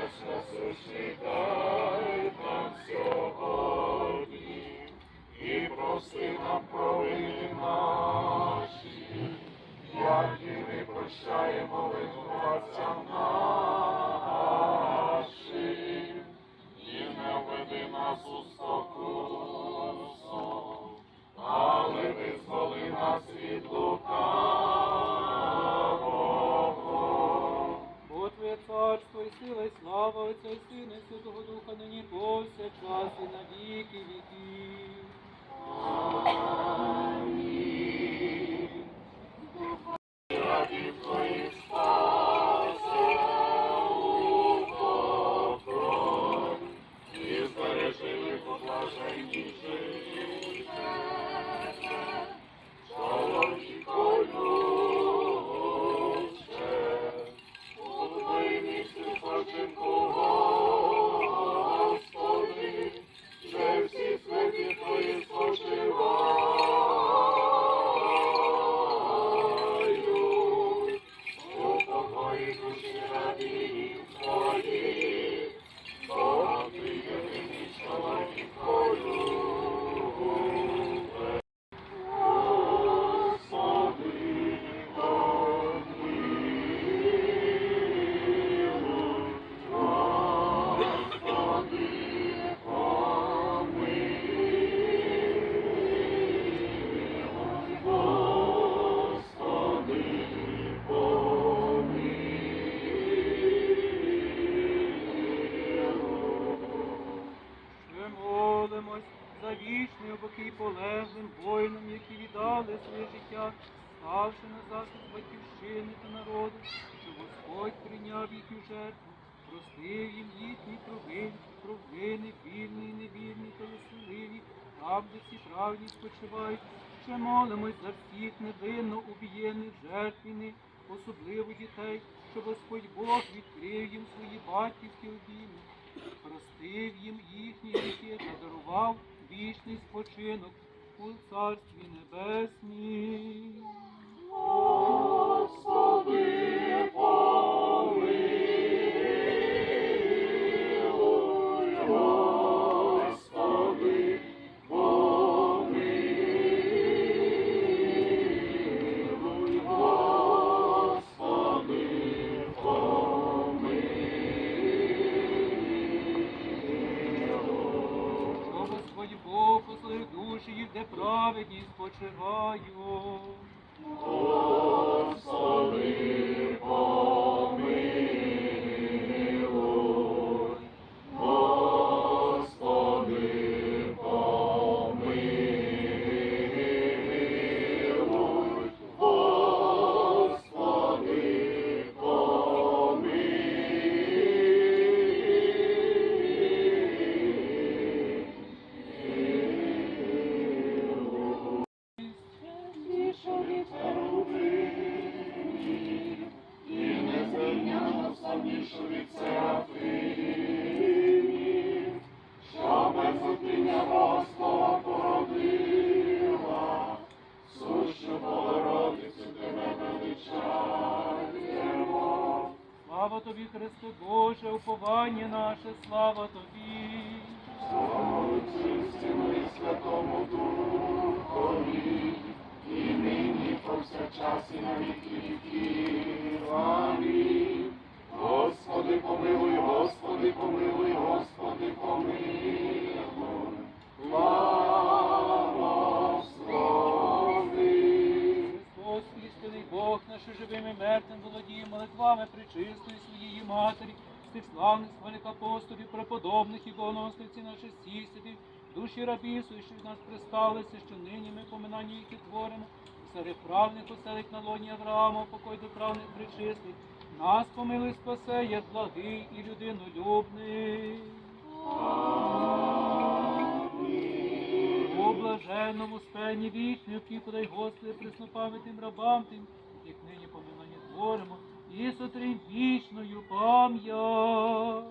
насущний нам сьогодні, і прости нам провини наші, як і ми прощаємо винуватцям нашим, і не введи нас у спокусу, Святого Духа нині повсякчас і на віки віків. Раді воїнам, які віддали своє життя, ставши на захист батьківщини та народу, щоб Господь прийняв їхню жертву, простив їм їхні провини, провини, вільні і невільні та веселиві, там, де всі правді спочивають. Ще молимось за всіх невинно убієних жертв війни, особливо дітей, щоб Господь Бог відкрив їм свої батьківські обійми простив їм їхні гріхи та дарував вічний спочинок у царстві небесній. Спочивають. Господи, помилуй, Тобі, Христе Боже, уповання наше, слава тобі. Слава Сину і Святому Духові, і нині повсякчас і на віки віків. Амінь. Господи, помилуй, Господи, помилуй, Господи, помилуй. Володіє причистої своєї матері, тих славних великих апостолів, преподобних і богоносливців наших сісідів, душі рабів, що від нас присталися, що нині ми поминання їх і творимо, серед правних оселить на лоні Авраама, покой до правних причислих, нас помилуй спасе, як благий і людинолюбний. У блаженному спені вічні, які подай Господи, приснопам'ятним рабам тим, як нині поминання творимо, і. Вічная пам'ять.